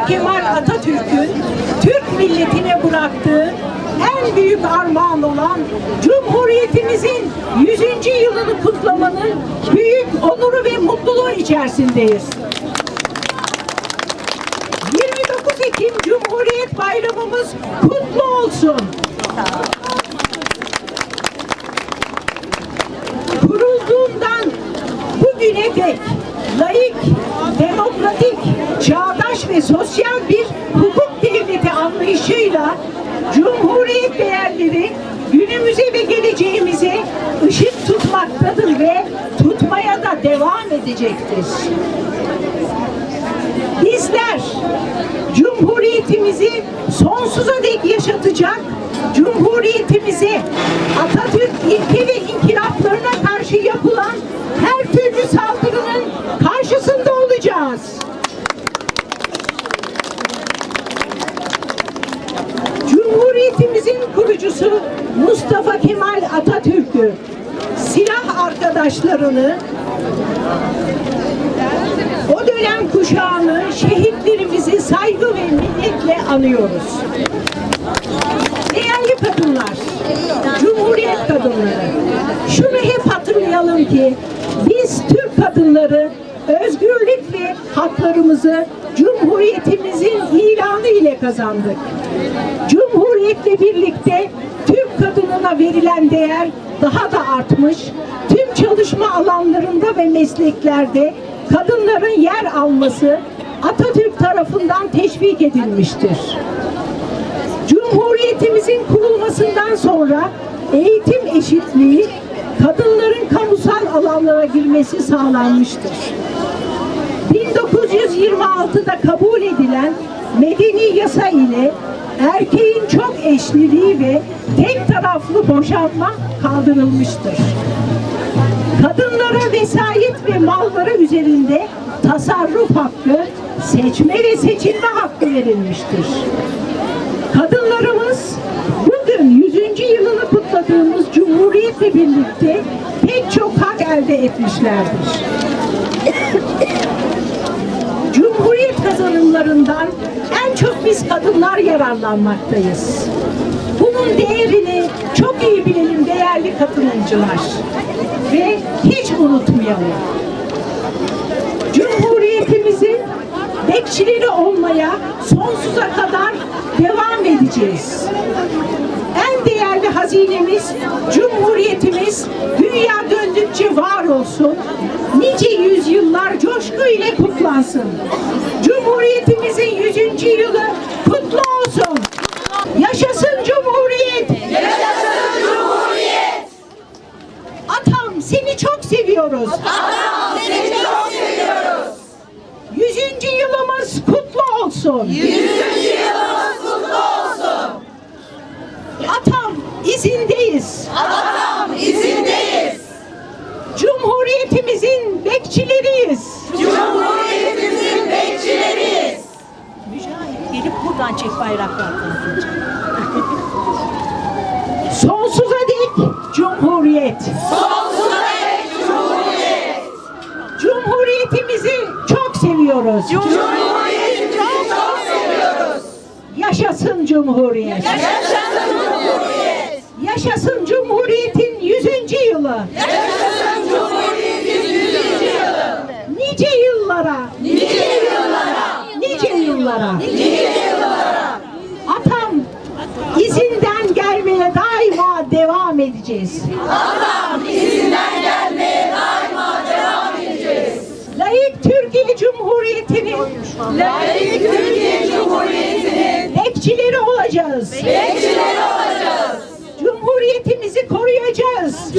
Kemal Atatürk'ün Türk milletine bıraktığı en büyük armağan olan Cumhuriyetimizin 100. yılını kutlamanın büyük onuru ve mutluluğu içerisindeyiz. 29 Ekim Cumhuriyet Bayramımız kutlu olsun. Kurulduğundan bugüne dek layık, demokratik, çağdaş ve sosyal bir hukuk devleti anlayışıyla Cumhuriyet değerleri günümüze ve geleceğimize ışık tutmaktadır ve tutmaya da devam edecektir. Bizler Cumhuriyetimizi sonsuza dek yaşatacak, Cumhuriyetimizi Atatürk ilke ve kurucusu Mustafa Kemal Atatürk'ü, silah arkadaşlarını, o dönem kuşağını, şehitlerimizi saygı ve minnetle anıyoruz. Değerli kadınlar, Cumhuriyet kadınları, şunu hep hatırlayalım ki biz Türk kadınları özgürlük ve haklarımızı Cumhuriyetimizin ilanı ile kazandık. Cumhuriyetle birlikte Türk kadınına verilen değer daha da artmış. Tüm çalışma alanlarında ve mesleklerde kadınların yer alması Atatürk tarafından teşvik edilmiştir. Cumhuriyetimizin kurulmasından sonra eğitim eşitliği kadınların kamusal alanlara girmesi sağlanmıştır. 1926'da kabul edilen medeni yasa ile erkeğin çok eşliliği ve tek taraflı boşanma kaldırılmıştır. Kadınlara vesayet ve malları üzerinde tasarruf hakkı, seçme ve seçilme hakkı verilmiştir. Kadınlarımız bugün 100. yılını kutladığımız Cumhuriyet'le birlikte pek çok hak elde etmişlerdir. Cumhuriyet çok biz kadınlar yararlanmaktayız. Bunun değerini çok iyi bilelim değerli katılımcılar. Ve hiç unutmayalım. Cumhuriyetimizin bekçileri olmaya sonsuza kadar devam edeceğiz. En değerli hazinemiz Cumhuriyetimiz dünya döndükçe var olsun. Nice yüzyıllar coşku ile kutlansın. Cumhuriyetimizin 100. yılı kutlu olsun. Yaşasın Cumhuriyet. Yaşasın Cumhuriyet! Atam seni çok seviyoruz. Atam seni çok seviyoruz. 100. yılımız kutlu olsun. Yüzüncü yılımız kutlu olsun. Atam izindeyiz. Atam izindeyiz. Cumhuriyetimizin bekçileriyiz. Çek bayraklardan. Sonsuza dek Cumhuriyet. Sonsuza dek Cumhuriyet. Cumhuriyetimizi çok seviyoruz. Cumhuriyetimizi çok seviyoruz. Yaşasın Cumhuriyet. Yaşasın Cumhuriyet. Yaşasın Cumhuriyet'in 100. yılı. Yaşasın Cumhuriyetin yüzüncü yılı. Nice yıllara, Nice yıllara. nice yıllara. Nice yıllara. Atam izinden gelmeye daima devam edeceğiz. Atam izinden gelmeye daima devam edeceğiz. Layık Türkiye Cumhuriyeti'nin Layık Türkiye Cumhuriyeti'nin bekçileri olacağız. bekçileri olacağız. Cumhuriyetimizi koruyacağız.